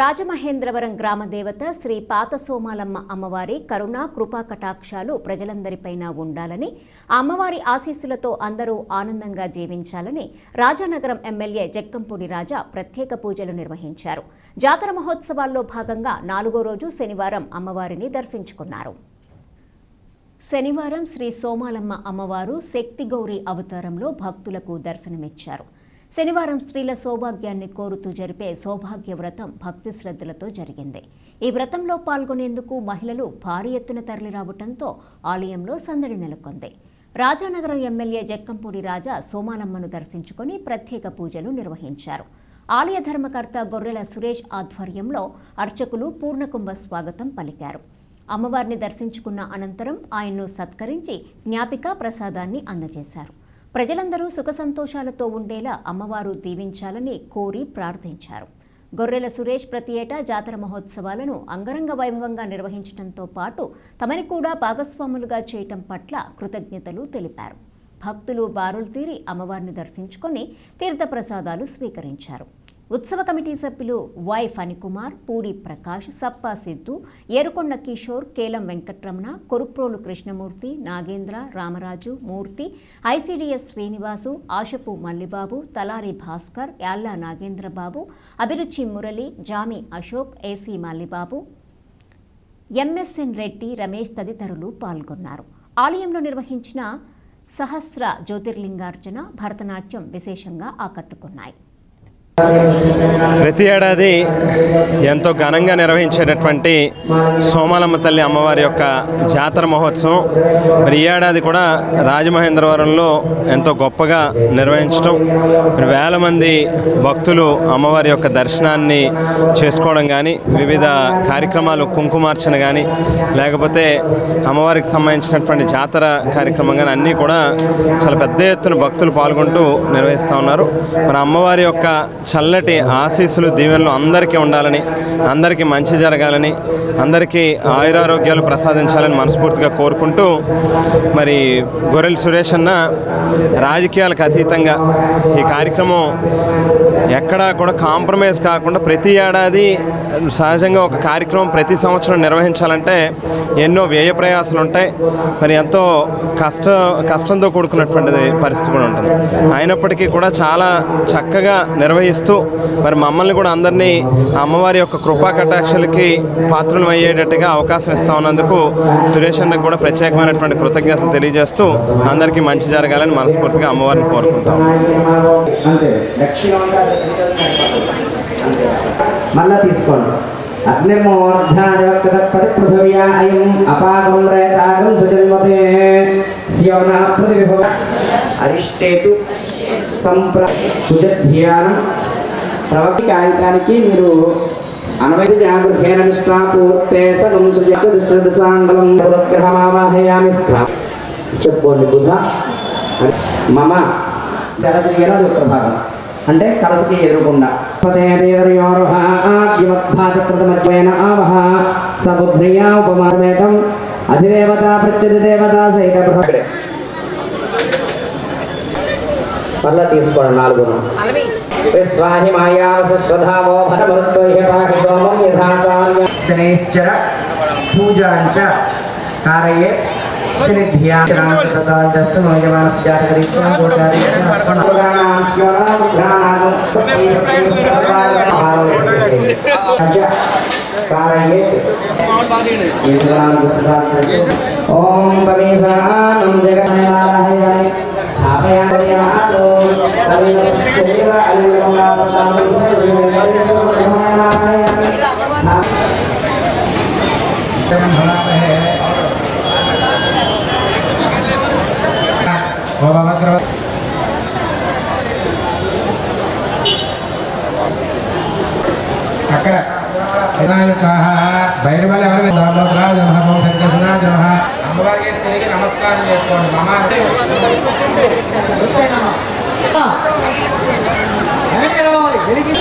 రాజమహేంద్రవరం గ్రామ దేవత శ్రీ పాత సోమాలమ్మ అమ్మవారి కరుణా కృపా కటాక్షాలు ప్రజలందరిపైన ఉండాలని అమ్మవారి ఆశీస్సులతో అందరూ ఆనందంగా జీవించాలని రాజానగరం ఎమ్మెల్యే జక్కంపూడి రాజా ప్రత్యేక పూజలు నిర్వహించారు. జాతర మహోత్సవాల్లో భాగంగా నాలుగో రోజు శనివారం అమ్మవారిని దర్శించుకున్నారు. శనివారం శ్రీ సోమాలమ్మ అమ్మవారు శక్తి గౌరి అవతారంలో భక్తులకు దర్శనమిచ్చారు. శనివారం స్త్రీల సౌభాగ్యాన్ని కోరుతూ జరిపే సౌభాగ్య వ్రతం భక్తి శ్రద్ధలతో జరిగింది. ఈ వ్రతంలో పాల్గొనేందుకు మహిళలు భారీ ఎత్తున తరలిరావటంతో ఆలయంలో సందడి నెలకొంది. రాజానగరం ఎమ్మెల్యే జక్కంపూడి రాజా సోమాలమ్మను దర్శించుకుని ప్రత్యేక పూజలు నిర్వహించారు. ఆలయ ధర్మకర్త గొర్రెల సురేష్ ఆధ్వర్యంలో అర్చకులు పూర్ణకుంభ స్వాగతం పలికారు. అమ్మవారిని దర్శించుకున్న అనంతరం ఆయన్ను సత్కరించి జ్ఞాపిక ప్రసాదాన్ని అందజేశారు. ప్రజలందరూ సుఖ సంతోషాలతో ఉండేలా అమ్మవారు దీవించాలని కోరి ప్రార్థించారు. గొర్రెల సురేష్ ప్రతి ఏటా జాతర మహోత్సవాలను అంగరంగ వైభవంగా నిర్వహించడంతో పాటు తమని కూడా భాగస్వాములుగా చేయటం పట్ల కృతజ్ఞతలు తెలిపారు. భక్తులు బారులు తీరి అమ్మవారిని దర్శించుకొని తీర్థప్రసాదాలు స్వీకరించారు. ఉత్సవ కమిటీ సభ్యులు Y Phanikumar Pudi Prakash Sappa Siddhu Erukonda Kishore Kelam Venkataramana Koruprolu Krishnamurthy Nagendra Ramaraju Murthy ICDS Srinivasu Ashapu Mallibabu Talari Bhaskar Yalla Nagendrababu Abhiruchi Murali Jami Ashok AC Mallibabu MSN Reddy Ramesh తదితరులు పాల్గొన్నారు. ఆలయంలో నిర్వహించిన సహస్ర జ్యోతిర్లింగార్చన భరతనాట్యం విశేషంగా ఆకట్టుకున్నాయి. ప్రతి ఏడాది ఎంతో ఘనంగా నిర్వహించేటటువంటి సోమాలమ్మ తల్లి అమ్మవారి యొక్క జాతర మహోత్సవం. మరి ఈ ఏడాది కూడా రాజమహేంద్రవరంలో ఎంతో గొప్పగా నిర్వహించడం మరి వేల మంది భక్తులు అమ్మవారి యొక్క దర్శనాన్ని చేసుకోవడం కానీ వివిధ కార్యక్రమాలు కుంకుమార్చన కానీ లేకపోతే అమ్మవారికి సంబంధించినటువంటి జాతర కార్యక్రమం కానీ అన్నీ కూడా చాలా పెద్ద ఎత్తున భక్తులు పాల్గొంటూ నిర్వహిస్తూ ఉన్నారు. మరి అమ్మవారి యొక్క చల్లటి ఆశీస్సులు దీవెనలు అందరికీ ఉండాలని అందరికీ మంచి జరగాలని అందరికీ ఆయురారోగ్యాలు ప్రసాదించాలని మనస్ఫూర్తిగా కోరుకుంటూ మరి గొర్రెల సురేష్ అన్న రాజకీయాలకు అతీతంగా ఈ కార్యక్రమం ఎక్కడా కూడా కాంప్రమైజ్ కాకుండా ప్రతి ఏడాది సహజంగా ఒక కార్యక్రమం ప్రతి సంవత్సరం నిర్వహించాలంటే ఎన్నో వ్యయ ప్రయాసాలు ఉంటాయి. మరి ఎంతో కష్ట కష్టంతో కూడుకున్నటువంటి పరిస్థితి కూడా ఉంటుంది. అయినప్పటికీ కూడా చాలా చక్కగా నిర్వహి నిర్వహిస్తూ మరి మమ్మల్ని కూడా అందరినీ అమ్మవారి యొక్క కృపా కటాక్షలకి పాత్రలు అయ్యేటట్టుగా అవకాశం ఇస్తా ఉన్నందుకు సురేష్ అన్నకు కూడా ప్రత్యేకమైనటువంటి కృతజ్ఞతలు తెలియజేస్తూ అందరికీ మంచి జరగాలని మనస్ఫూర్తిగా అమ్మవారిని కోరుకుంటాం. మళ్ళా తీసుకోండి. పృథివ్యా అయం అపాగం రేతాగం సుజన్మతే. స్యోన పృథివిభవ అరిష్టేతు సంప్ర కుజధ్యానం ప్రవక్తి కాగితానికి మీరు అనవైత జాగృహేన నిష్ఠాపూర్తే సగం సుజాంగలం గ్రహమావాహయామి చెప్పుకోండి బుద్ధ మమ తెలదిరిగిన ఉత్తర భాగం అంటే కలసకి ఎదురుకుండా. ఆవహ సబుద్ధ్రియా ఉపమాసమేతం అధిదేవత ప్రత్యధి దేవత సహిత బృహ మళ్ళా తీసుకోండి నాలుగును విశ్వాహి మాయావస స్వధామో భరమృత్వైహ పాహి సోమం యథాసామ్య శనైశ్చర పూజాంచ కారయే శనిధ్యాస్తు యజమానస్ జాతకరీత్యా ఓం తమేశానం జగన్నారాయణ స్థాపయామో తమేవ అక్కడ వినాయక స్వాహ బయట వాళ్ళు ఎవరు రాజ మహా అమ్మవారికి తిరిగి నమస్కారం చేసుకోండి. మమ అంటే వెలిగి